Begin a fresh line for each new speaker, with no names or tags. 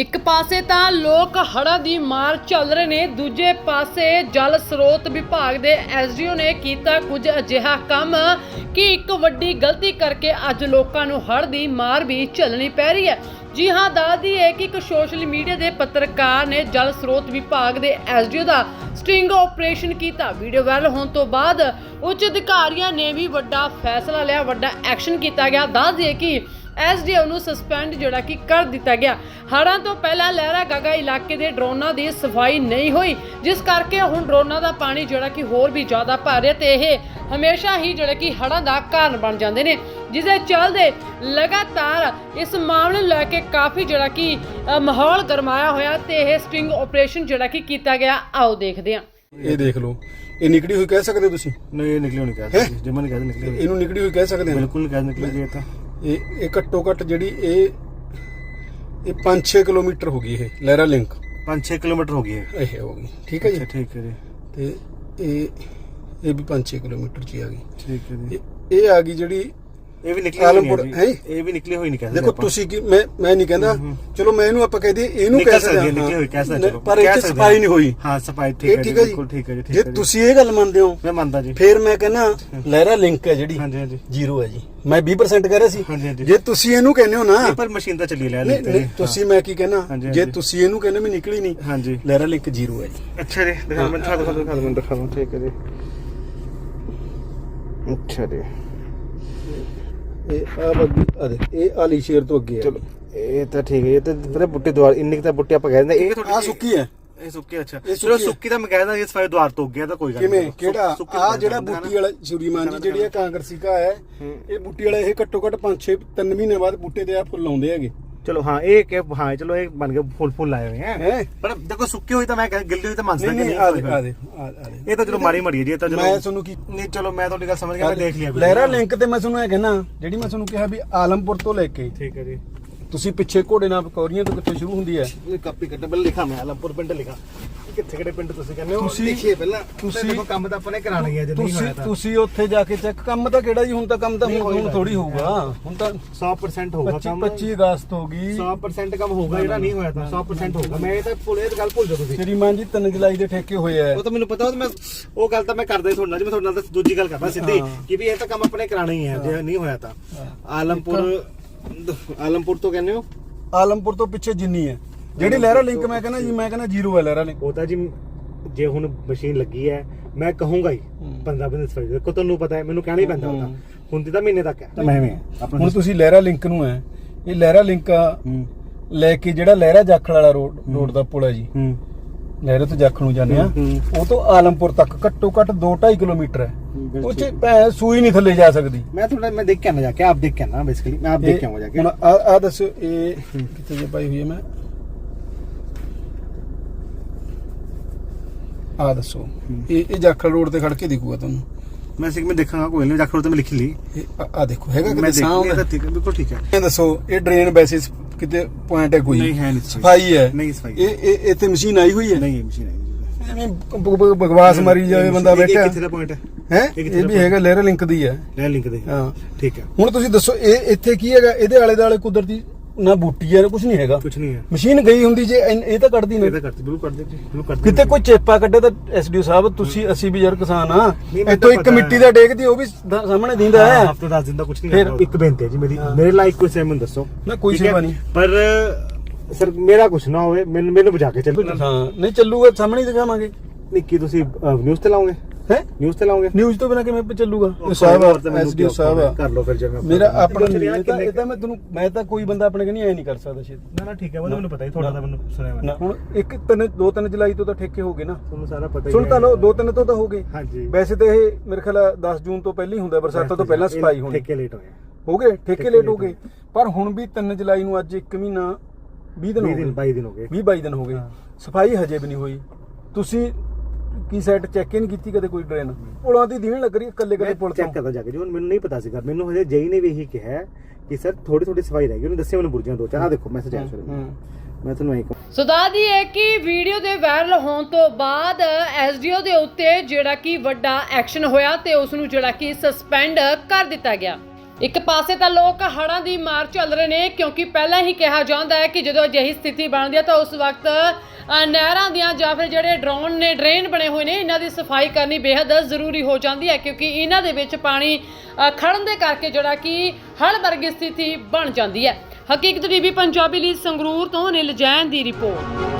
ਇੱਕ ਪਾਸੇ ਤਾਂ ਲੋਕ ਹੜ੍ਹਾਂ ਦੀ ਮਾਰ ਚੱਲ ਰਹੇ ਨੇ, ਦੂਜੇ ਪਾਸੇ ਜਲ ਸਰੋਤ ਵਿਭਾਗ ਦੇ ਐਸਡੀਓ ਨੇ ਕੀਤਾ ਕੁਝ ਅਜਿਹਾ ਕੰਮ ਕਿ ਇੱਕ ਵੱਡੀ ਗਲਤੀ ਕਰਕੇ ਅੱਜ ਲੋਕਾਂ ਨੂੰ ਹੜ੍ਹ ਦੀ ਮਾਰ ਵੀ ਝੱਲਣੀ ਪੈ ਰਹੀ ਹੈ। ਜੀ ਹਾਂ ਦੱਸਦੀ ਹੈ ਕਿ ਇੱਕ ਸੋਸ਼ਲ ਮੀਡੀਆ ਦੇ ਪੱਤਰਕਾਰ ਨੇ ਜਲ ਸਰੋਤ ਵਿਭਾਗ ਦੇ ਐਸਡੀਓ ਦਾ ਸਟਿੰਗ ਆਪਰੇਸ਼ਨ ਕੀਤਾ। ਵੀਡੀਓ ਵਾਇਰਲ ਹੋਣ ਤੋਂ ਬਾਅਦ ਉੱਚ ਅਧਿਕਾਰੀਆਂ ਨੇ ਵੀ ਵੱਡਾ ਫੈਸਲਾ ਲਿਆ, ਵੱਡਾ ਐਕਸ਼ਨ ਕੀਤਾ ਗਿਆ। ਦੱਸ ਦਈਏ ਕਿ ਐਸਡੀਓ ਨੂੰ ਸਸਪੈਂਡ ਜਿਹੜਾ ਕਿ ਕਰ ਦਿੱਤਾ ਗਿਆ। ਹੜ੍ਹਾਂ ਤੋਂ ਪਹਿਲਾਂ ਲਹਿਰਾ ਗਾਗਾ ਇਲਾਕੇ ਦੇ ਡਰੋਨਾਂ ਦੀ ਸਫ਼ਾਈ ਨਹੀਂ ਹੋਈ ਜਿਸ ਕਰਕੇ ਹੁਣ ਡਰੋਨਾਂ ਦਾ ਪਾਣੀ ਜਿਹੜਾ ਕਿ ਹੋਰ ਵੀ ਜ਼ਿਆਦਾ ਭਰ ਰਿਹਾ ਤੇ ਇਹ ਹਮੇਸ਼ਾ ਹੀ ਜਿਹੜਾ ਕਿ ਹੜ੍ਹਾਂ ਦਾ ਕਾਰਨ ਬਣ ਜਾਂਦੇ ਨੇ ਜਿਸ ਦੇ ਚੱਲਦੇ ਲਗਾਤਾਰ ਇਸ ਮਾਮਲੇ ਨੂੰ ਲੈ ਕੇ ਕਾਫੀ ਜਿਹੜਾ ਕਿ ਮਾਹੌਲ ਗਰਮਾਇਆ ਹੋਇਆ ਤੇ ਇਹ ਸਟਿੰਗ ਆਪਰੇਸ਼ਨ ਜਿਹੜਾ ਕਿ ਕੀਤਾ ਗਿਆ। ਆਓ ਦੇਖਦੇ ਹਾਂ।
ਇਹ ਦੇਖ ਲਓ। ਇਹ ਨਿਕੜੀ ਹੋਈ ਕਹਿ ਸਕਦੇ ਹੋ ਤੁਸੀਂ?
ਨਹੀਂ ਇਹ ਨਿਕਲੀ ਹੋਣੀ ਕਹਿ ਸਕਦੇ ਜਿਮਨ ਕਹਿ ਨਿਕਲੀ ਹੋਈ
ਇਹਨੂੰ ਨਿਕੜੀ ਹੋਈ ਕਹਿ ਸਕਦੇ ਹਾਂ?
ਬਿਲਕੁਲ ਨਹੀਂ ਕਹਿ ਨਿਕਲੀ ਜੀ ਇਹ ਤਾਂ।
ਇਹ ਇਹ ਘੱਟੋ ਘੱਟ ਜਿਹੜੀ ਇਹ ਇਹ 5-6 ਕਿਲੋਮੀਟਰ ਹੋ ਗਈ ਇਹ ਲਹਿਰਾ ਲਿੰਕ।
5-6 ਕਿਲੋਮੀਟਰ ਹੋ ਗਈ ਹੈ
ਇਹ ਹੋ ਗਈ ਠੀਕ ਹੈ ਜੀ?
ਠੀਕ ਹੈ ਜੀ।
ਤੇ ਇਹ ਇਹ ਵੀ 5-6 ਕਿਲੋਮੀਟਰ ਚ ਆ ਗਈ।
ਠੀਕ ਹੈ ਜੀ।
ਇਹ ਆ ਗਈ ਜਿਹੜੀ
ਇਹ ਵੀ ਨਿਕਲੀ ਹੋਈ
ਆਲਮਪੁਰ,
ਨਹੀਂ
ਹੈਂ?
ਹੈ ਜੀ। ਇਹ ਵੀ ਨਿਕਲੀ ਹੋਈ ਨਹੀਂ ਕਹਿ ਸਕਦੇ
ਦੇਖੋ
ਆਪਾਂ।
ਤੁਸੀਂ ਕੀ ਮੈਂ ਮੈਂ ਨਹੀਂ ਕਹਿੰਦਾ। ਚਲੋ ਮੈਂ ਇਹਨੂੰ ਆਪਾਂ ਕਹਿ ਦਈਏ ਇਹਨੂੰ
ਨਹੀਂ
ਕਹਿ
ਕਹਿ
ਸਕਦੇ
ਸਕਦੇ
ਹਾਂ
ਨਿਕਲੀ ਹੋਈ ਕਹਿ ਸਕਦੇ
ਨਹੀਂ,
ਚਲੋ
ਪਰ ਇਹ
ਕਹਿ
ਚ
ਸਕਦੇ
ਸਫ਼ਾਈ ਨਹੀਂ ਹੋਈ।
ਹਾਂ ਸਫ਼ਾਈ ਠੀਕ
ਇਹ
ਹੈ ਜੀ
ਠੀਕ ਹੈ ਜੀ।
ਬਿਲਕੁਲ ਠੀਕ ਹੈ ਜੀ ਠੀਕ
ਜੇ
ਹੈ ਜੀ।
ਤੁਸੀਂ ਇਹ ਗੱਲ ਮੰਨਦੇ ਹੋ
ਮੈਂ ਮੰਨਦਾ ਜੀ।
ਫਿਰ ਮੈਂ ਕਹਿੰਦਾ ਲਹਿਰਾ ਲਿੰਕ ਹੈ ਜਿਹੜੀ।
ਹਾਂਜੀ ਹਾਂਜੀ।
ਜ਼ੀਰੋ ਹੈ ਜੀ। ਮੈਂ 20% ਕਹਿ ਰਿਹਾ ਸੀ।
ਹਾਂਜੀ, ਹਾਂਜੀ।
ਜੇ ਤੁਸੀਂ ਇਹਨੂੰ ਕਹਿੰਦੇ ਹੋ ਨਾ।
ਇਹ ਪਰ ਮਸ਼ੀਨ ਤਾਂ ਚੱਲੀ ਲੈ
ਨਹੀਂ ਨਹੀਂ ਤੁਸੀਂ ਮੈਂ ਕੀ ਕਹਿਣਾ?
ਹਾਂਜੀ,
ਜੇ
ਹਾਂਜੀ।
ਤੁਸੀਂ ਇਹਨੂੰ ਕਹਿੰਦੇ ਵੀ ਨਿਕਲੀ ਨਹੀਂ
ਹਾਂਜੀ।
ਲਹਿਰਾ ਲਿੰਕ ਜ਼ੀਰੋ ਹੈ ਜੀ।
ਅੱਛਾ ਜੀ ਦਿਖਾ ਮੈਂ ਦਿਖਾ ਦਿਖਾ ਦਿਖਾ ਮੈਂ ਦਿਖਾ ਦੂੰ ਠੀਕ ਹੈ ਜੀ। ਅੱਛਾ ਜੀ।
ਇਹ ਆ ਬੱਗੀ ਆ ਦੇ ਇਹ ਆਲੀ ਸ਼ੇਰ ਤੋਂ ਅੱਗੇ ਹੈ
ਚਲੋ ਇਹ ਤਾਂ ਠੀਕ ਹੈ ਇਹ ਤਾਂ ਪਤਾ ਬੁੱਟੀ ਦੁਆਰ ਇੰਨੀ ਕੁ ਤਾਂ ਬੁੱਟੀ ਆਪਾਂ ਕਹਿ ਦਿੰਦੇ ਇਹ
ਆ ਸੁੱਕੀ ਹੈ।
ਇਹ ਸੁੱਕੀ ਅੱਛਾ।
ਇਹ
ਚਲੋ
ਸੁੱਕੀ।
ਸੁੱਕੀ ਤਾਂ ਮੈਂ ਕਹਿਦਾ ਇਹ ਸਫ਼ਾਈ ਦੁਆਰ ਤੋਂ ਗਿਆ ਤਾਂ ਕੋਈ ਗੱਲ
ਕਿਵੇਂ?
ਨਹੀਂ।
ਕਿਹੜਾ?
ਸੁੱਕੀ
ਆ
ਤਾਂ
ਜਿਹੜਾ
ਹੁੰਦਾ ਨਾ।
ਬੂਟੀ ਵਾਲਾ ਸ਼ੁਰੀਮਾਨ ਜੀ ਜਿਹੜੀ ਇਹ ਕਾਂਗਰਸੀ ਕਾ ਹੈ
ਹੂੰ।
ਇਹ ਬੂਟੀ ਵਾਲਾ ਇਹ ਘੱਟੋ ਘੱਟ 5 6 3 ਮਹੀਨੇ ਬਾਅਦ ਬੂਟੇ ਤੇ ਆ ਫੁੱਲ ਆਉਂਦੇ ਹੈਗੇ।
ਚਲੋ ਹਾਂ ਇਹ ਕਿ ਹਾਂ ਚਲੋ ਇਹ ਬਣ ਕੇ ਫੁੱਲ ਫੁੱਲ ਆਏ ਹੋਏ ਹੈ? ਪਰ ਦੇਖੋ ਸੁੱਕੀ ਹੋਈ ਤਾਂ ਮੈਂ ਗਿੱਲੀ ਹੋਈ ਤਾਂ ਮੰਨ
ਨਹੀਂ ਆ ਦੇ ਆ ਦੇ
ਇਹ ਤਾਂ ਚਲੋ ਮਾੜੀ ਮੜੀ ਜੀ ਇਹ ਤਾਂ ਚਲੋ
ਮੈਂ ਤੁਹਾਨੂੰ ਕੀ
ਨਹੀਂ ਚਲੋ ਮੈਂ ਤੁਹਾਡੀ ਗੱਲ ਸਮਝ ਗਿਆ ਮੈਂ ਦੇਖ ਲਿਆ।
ਲਹਿਰਾ ਲਿੰਕ ਤੇ ਮੈਂ ਤੁਹਾਨੂੰ ਇਹ ਕਹਿਣਾ ਜਿਹੜੀ ਮੈਂ ਤੁਹਾਨੂੰ ਕਿਹਾ ਵੀ ਆਲਮਪੁਰ ਤੋਂ ਲੈ ਕੇ
ਠੀਕ ਹੈ ਜੀ।
ਤੁਸੀਂ ਪਿੱਛੇ ਘੋੜੇ ਨਾਲ ਪਕੌੜੀਆਂ ਤੋਂ ਕਿੱਥੋਂ ਸ਼ੁਰੂ ਹੁੰਦੀ ਹੈ?
ਇਹ ਕਾਪੀ ਕੱਟ ਪਹਿਲਾਂ ਲਿਖਾ ਮੈਂ ਆਲਮਪੁਰ ਪਿੰਡ ਲਿਖਾ। ਕਿੱਥੇ ਕਿਹੜੇ ਪਿੰਡ ਤੁਸੀਂ ਕਹਿੰਦੇ ਹੋ?
ਤੁਸੀਂ-
ਲਿਖੀਏ ਪਹਿਲਾਂ।
ਤੁਸੀਂ-
ਤੁਸੀਂ ਦੇਖੋ ਕੰਮ ਤਾਂ ਆਪਾਂ ਨੇ ਕਰਾਣਾ ਹੀ ਹੈ ਜੇ ਨਹੀਂ
ਤੁਸੀਂ
ਹੋਇਆ ਤਾਂ।
ਤੁਸੀਂ ਉੱਥੇ ਜਾ ਕੇ ਚੈੱਕ ਕੰਮ ਤਾਂ ਕਿਹੜਾ ਜੀ ਹੁਣ ਤਾਂ ਕੰਮ ਤਾਂ
ਨਹੀਂ,
ਹੁਣ
ਕੋਈ
ਹੁਣ
ਗੱਲ
ਥੋੜੀ
ਨਹੀਂ।
ਹੋਊਗਾ। ਹੁਣ ਤਾਂ
100% ਹੋਊਗਾ
25
ਕੰਮ।
25 ਅਗਸਤ ਹੋ ਗਈ।
100% ਕੰਮ ਹੋਊਗਾ ਜਿਹੜਾ ਨਹੀਂ ਹੋਇਆ ਤਾਂ। 100% ਹੋਊਗਾ। ਮੈਂ ਇਹ ਤਾਂ ਭੁੱਲ ਇਹ ਤਾਂ ਗੱਲ ਭੁੱਲ ਜਾਓ ਤੁਸੀਂ।
ਸ਼੍ਰੀਮਾਨ ਜੀ 3 ਜੁਲਾਈ ਦੇ ਠੇਕੇ ਹੋਏ ਆ
ਉਹ ਤਾਂ ਮੈਨੂੰ ਪਤਾ ਉਹ ਤਾਂ ਮੈਂ ਉਹ ਗੱਲ ਤਾਂ ਮੈਂ ਕਰਦਾ ਹੀ ਤੁਹਾਡੇ ਨਾਲ ਜੀ ਮੈਂ ਤੁਹਾਡੇ ਨਾਲ ਤਾਂ ਦੂਜੀ ਗੱਲ ਕਰਦਾ ਸਿੱਧੀ
ਹਾਂ।
ਕਿ ਵੀ ਇਹ ਤਾਂ ਕੰਮ ਆਪਣੇ ਕਰਾਣਾ ਹੀ ਹੈ ਜੇ ਨਹੀਂ ਹੋਇਆ ਤਾਂ। ਆਲਮਪੁਰ ਆਲਮਪੁਰ ਤੋਂ ਕਹਿੰਦੇ ਹੋ?
ਆਲਮਪੁਰ ਤੋਂ ਪਿੱਛੇ ਜਿੰਨੀ ਹੈ ਜਿਹੜੀ ਲਹਿਰਾ ਲਿੰਕ ਮੈਂ ਕਹਿੰਦਾ ਜੀ ਮੈਂ ਕਹਿੰਦਾ ਜ਼ੀਰੋ ਹੈ ਲਹਿਰਾ ਲਿੰਕ
ਉਹ ਤਾਂ ਜੀ ਜੇ ਹੁਣ ਮਸ਼ੀਨ ਲੱਗੀ ਹੈ ਮੈਂ ਕਹੂੰਗਾ ਹੀ
ਹੂੰ।
15 ਦਿਨ ਸਫ਼ਾਈ ਦੇਖੋ ਤੁਹਾਨੂੰ ਪਤਾ ਹੈ ਮੈਨੂੰ ਕਹਿਣਾ ਹੀ ਪੈਂਦਾ ਉਹਦਾ
ਹੂੰ।
ਹੁੰਦੀ। ਤਾਂ ਮਹੀਨੇ ਤੱਕ ਹੈ। ਤਾਂ ਮੈਂ ਵੀ ਆਪਣਾ
ਹੁਣ ਤੁਸੀਂ ਲਹਿਰਾ ਲਿੰਕ ਨੂੰ ਹੈ ਇਹ ਲਹਿਰਾ ਲਿੰਕ ਲੈ ਕੇ ਜਿਹੜਾ ਲਹਿਰਾ ਜਾਖਲ ਵਾਲਾ ਰੋਡ ਰੋਡ ਦਾ ਪੁਲ ਹੈ ਜੀ। ਲਹਿਰੇ ਤੋਂ ਜਾਖਲ ਨੂੰ ਜਾਂਦੇ ਆ। ਉਹ ਤੋਂ ਆਲਮਪੁਰ ਤੱਕ ਘੱਟੋ ਘੱਟ 2.5 ਕਿਲੋਮੀਟਰ ਹੈ। ਉਹ ਚ ਸੂਈ ਨਹੀਂ ਥੱਲੇ ਜਾ ਸਕਦੀ।
ਮੈਂ ਥੋੜਾ ਮੈਂ ਦੇਖ ਕੇ ਆਣਾ ਜਾ ਕੇ ਆਪ ਦੇਖ ਕੇ ਆਣਾ ਬੇਸਿਕਲੀ ਮੈਂ ਆਪ ਦੇਖ ਕੇ ਆਵਾਂ ਜਾ ਕੇ।
ਹੁਣ ਆ ਆ ਦੱਸੋ ਇਹ ਕਿੱਥੇ ਜੇ ਪਾਈ ਹੋਈ ਹੈ ਮੈਂ? ਆ ਦੱਸੋ। ਇਹ ਇਹ ਜਾਖਲ ਰੋਡ ਤੇ ਖੜ ਕੇ ਦਿਖੂਗਾ ਤੁਹਾਨੂੰ।
ਮੈਂ ਸਿੱਖ ਮੈਂ ਦੇਖਾਂਗਾ ਕੋਈ ਨਹੀਂ ਜਾਖੜ ਤੇ ਮੈਂ ਲਿਖ ਲਈ।
ਆ- ਦੇਖੋ ਹੈਗਾ
ਮੈਂ
ਕਿਤੇ
ਦੇਖ ਲਿਆ
ਸਾਹਮਣੇ
ਤਾਂ ਠੀਕ ਹੈ ਬਿਲਕੁਲ ਠੀਕ ਹੈ।
ਇਹ ਦੱਸੋ ਇਹ ਡਰੇਨ ਵੈਸੇ ਕਿਤੇ ਪੁਆਇੰਟ ਹੈ ਕੋਈ?
ਨਹੀਂ ਹੈ ਨਹੀਂ ਸਫ਼ਾਈ।
ਹੈ।
ਨਹੀਂ ਸਫ਼ਾਈ।
ਇਹ ਇਹ ਇੱਥੇ ਮਸ਼ੀਨ ਆਈ ਹੋਈ ਹੈ?
ਨਹੀਂ ਮਸ਼ੀਨ ਹੈ।
ਐਵੇਂ ਬਕਵਾਸ ਮਾਰੀ ਜਾਵੇ ਬੰਦਾ ਬੈਠਾ
ਕਿੱਥੇ ਦਾ ਪੁਆਇੰਟ ਹੈ?
ਹੈ?
ਇਹ
ਵੀ ਹੈਗਾ ਲਹਿਰਾ ਲਿੰਕ ਦੀ ਹੈ।
ਲੈ ਲਿੰਕ ਦੇ
ਹਾਂ।
ਠੀਕ ਹੈ।
ਹੁਣ ਤੁਸੀਂ ਦੱਸੋ ਇਹ ਇੱਥੇ ਕੀ ਹੈਗਾ? ਇਹਦੇ ਆਲੇ ਦੁਆਲੇ ਕੁਦਰਤੀ ਨਾ ਬੂਟੀ ਹੈ ਕੁਝ ਨਹੀਂ ਹੈਗਾ।
ਕੁਝ ਨਹੀਂ ਹੈ।
ਮਸ਼ੀਨ ਗਈ ਹੁੰਦੀ ਜੇ ਇਨ- ਇਹ ਤਾਂ ਕੱਢਦੀ
ਇਹ ਤਾਂ ਕਰਤੀ ਬਿਲਕੁਲ ਕਰ ਦੇ ਜੀ ਬਿਲਕੁਲ ਕਰ ਦੇ
ਕਿਤੇ ਕੋਈ ਚੇਪਾ ਕੱਢੇ ਤਾਂ ਐਸਡੀਓ ਸਾਹਿਬ ਤੁਸੀਂ ਅਸੀਂ ਵੀ ਯਾਰ ਕਿਸਾਨ ਆ
ਨਹੀਂ, ਮੈਨੂੰ
ਇੱਥੋਂ ਇੱਕ
ਪਤਾ
ਮਿੱਟੀ। ਦਾ ਡੇਗਦੀ ਉਹ ਵੀ ਦ- ਸਾਹਮਣੇ ਦਿੰਦਾ ਹੈ।
ਹਫ਼ਤੇ 10 ਦਿਨ ਦਾ ਕੁਝ ਨਹੀਂ
ਫਿਰ-
ਕਰਦਾ ਇੱਕ ਬੇਨਤੀ ਹੈ ਜੀ ਮੇਰੀ।
ਹਾਂ।
ਮੇਰੇ ਲਾਇਕ ਕੋਈ ਸੇਮਨ ਦੱਸੋ।
ਨਾ ਕੋਈ
ਠੀਕ ਹੈ?
ਸੇਵਾ ਨਹੀਂ।
ਪਰ ਸਰ ਮੇਰਾ ਕੁਝ ਨਾ ਹੋਵੇ ਮੈਨੂੰ ਮੈਨੂੰ ਬੁਝਾ ਕੇ ਚੱਲੋ।
ਹਾਂ ਨਹੀਂ ਚੱਲੂਗਾ ਸਾਹਮਣੇ ਹੀ ਦਿਖਾਵਾਂਗੇ।
ਨਹੀਂ ਕੀ ਤੁਸੀਂ ਨਿਊਜ਼ ਤੇ ਲਾਓਗੇ?
ਹੈ?
ਨਿਊਜ਼ ਤੇ ਲਾਓਗੇ
ਨਿਊਜ਼ ਤੋਂ ਬਿਨਾ ਕਿਵੇਂ ਚੱਲੂਗਾ? ਸਾਹਿਬ
ਹੋਰ ਤਾਂ ਮੈਨੂੰ
ਐਸਡੀਓ ਸਾਹਿਬ ਆ।
ਕਰ ਲਓ ਫਿਰ ਜਿਵੇਂ
ਮੇਰਾ ਆਪਣਾ ਇਹ ਤਾਂ
ਕਿੰਨੇ-
ਇਹ ਤਾਂ ਮੈਂ ਤੁਹਾਨੂੰ ਮੈਂ ਤਾਂ ਕੋਈ ਬੰਦਾ ਆਪਣੇ ਕਨੀ ਐ ਨਹੀਂ ਕਰ ਸਕਦਾ ਸ਼ੇਤ
ਨਾ ਨਾ ਠੀਕ ਹੈ ਮੈਨੂੰ ਪਤਾ ਹੀ ਥੋੜਾ ਤਾਂ ਮੈਨੂੰ ਸੁਣਿਆ ਮੈਂ
ਨਾ ਹੁਣ ਇੱਕ ਤਿੰਨ ਦੋ ਤਿੰਨ ਜੁਲਾਈ ਤੋਂ ਤਾਂ ਠੇਕੇ ਹੋ ਗਏ ਨਾ।
ਤੁਹਾਨੂੰ ਸਾਰਾ ਪਤਾ ਹੀ
ਸੁਣ ਤਾਂ। ਲਓ ਦੋ ਤਿੰਨ ਤੋਂ ਤਾਂ ਹੋ ਗਏ।
ਹਾਂਜੀ।
ਵੈਸੇ ਤਾਂ ਇਹ ਮੇਰੇ ਖਿਆਲ ਆ 10 ਜੂਨ ਤੋਂ ਪਹਿਲਾਂ ਹੀ ਹੁੰਦਾ ਬਰਸਾਤਾਂ ਤੋਂ ਪਹਿਲਾਂ ਸਫ਼ਾਈ ਹੋਣੀ।
ਠੇਕੇ ਲੇਟ ਹੋਏ
ਹੋ ਗਏ ਠੇਕੇ ਲੇਟ ਹੋ ਗਏ। ਪਰ ਹੁਣ ਵੀ 3 ਜੁਲਾਈ ਨੂੰ ਅੱਜ 1 ਮਹੀਨਾ 20 ਦਿਨ
20
ਹੋ ਗਏ।
22 ਦਿਨ ਹੋ ਗਏ।
20 22 ਦਿਨ ਹੋ ਗਏ। ਸਫ਼ਾਈ ਹਜੇ ਵੀ ਨਹੀਂ ਹੋਈ। ਤੁਸੀਂ ਕੀ ਸਾਈਟ ਚੈੱਕ ਹੀ ਨਹੀਂ ਕੀਤੀ ਕਦੇ ਕੋਈ ਡਰੇਨ ਪੁਲਾਂ ਦੀ ਦੀਣ ਲੱਗ ਰਹੀ ਹੈ ਇਕੱਲੇ ਇਕੱਲੇ ਪੁਲ
ਚੈੱਕ
ਤੋਂ
ਕਰਦਾ ਜਾ ਕੇ ਜੀ ਹੁਣ ਮੈਨੂੰ ਨਹੀਂ ਪਤਾ ਸੀਗਾ। ਮੈਨੂੰ ਹਜੇ ਜਈ ਨੇ ਵੀ ਇਹੀ ਕਿਹਾ ਕਿ ਸਰ ਥੋੜੀ ਥੋੜੀ ਸਫ਼ਾਈ ਰਹਿ ਗਈ। ਉਹਨੇ ਦੱਸਿਆ ਮੈਨੂੰ ਬੁਰਜੀਆਂ ਦੋ ਚਾਰ। ਆ ਦੇਖੋ ਮੈਸੇਜ ਆਇਆ ਸਰ। ਮੈਂ ਤੁਹਾਨੂੰ ਇਹ
ਸੋ ਦੱਸਦੀ ਹੈ ਕਿ ਵੀਡੀਓ ਦੇ ਵਾਇਰਲ ਹੋਣ ਤੋਂ ਬਾਅਦ ਐਸਡੀਓ ਦੇ ਉੱਤੇ ਜਿਹੜਾ ਕਿ ਵੱਡਾ ਐਕਸ਼ਨ ਹੋਇਆ ਤੇ ਉਸ ਨੂੰ ਜਿਹੜਾ ਕਿ ਸਸਪੈਂਡ ਕਰ ਦਿੱਤਾ ਗਿਆ। ਇੱਕ ਪਾਸੇ ਤਾਂ ਲੋਕ ਹੜ੍ਹਾਂ ਦੀ ਮਾਰ ਚੱਲ ਰਹੇ ਨੇ ਕਿਉਂਕਿ ਪਹਿਲਾਂ ਹੀ ਕਿਹਾ ਜਾਂਦਾ ਹੈ ਕਿ ਜਦੋਂ ਅਜਿਹੀ ਸਥਿਤੀ ਬਣਦੀ ਹੈ ਤਾਂ ਉਸ ਵਕਤ ਨਹਿਰਾਂ ਦੀਆਂ ਜਾਂ ਫਿਰ ਜਿਹੜੇ ਡਰੋਨ ਨੇ ਡਰੇਨ ਬਣੇ ਹੋਏ ਨੇ ਇਹਨਾਂ ਦੀ ਸਫ਼ਾਈ ਕਰਨੀ ਬੇहद ਜ਼ਰੂਰੀ ਹੋ ਜਾਂਦੀ ਹੈ ਕਿਉਂਕਿ ਇਹਨਾਂ ਦੇ ਵਿੱਚ ਪਾਣੀ ਅ, ਖੜਨ ਦੇ ਕਰਕੇ ਜਿਹੜਾ ਕਿ ਹੜ੍ਹ ਵਰਗੀ ਸਥਿਤੀ ਬਣ ਜਾਂਦੀ ਹੈ। ਹਕੀਕਤ ਟੀਵੀ ਪੰਜਾਬੀ ਲਈ ਸੰਗਰੂਰ ਤੋਂ ਅਨਿਲ ਜੈਨ ਦੀ ਰਿਪੋਰਟ।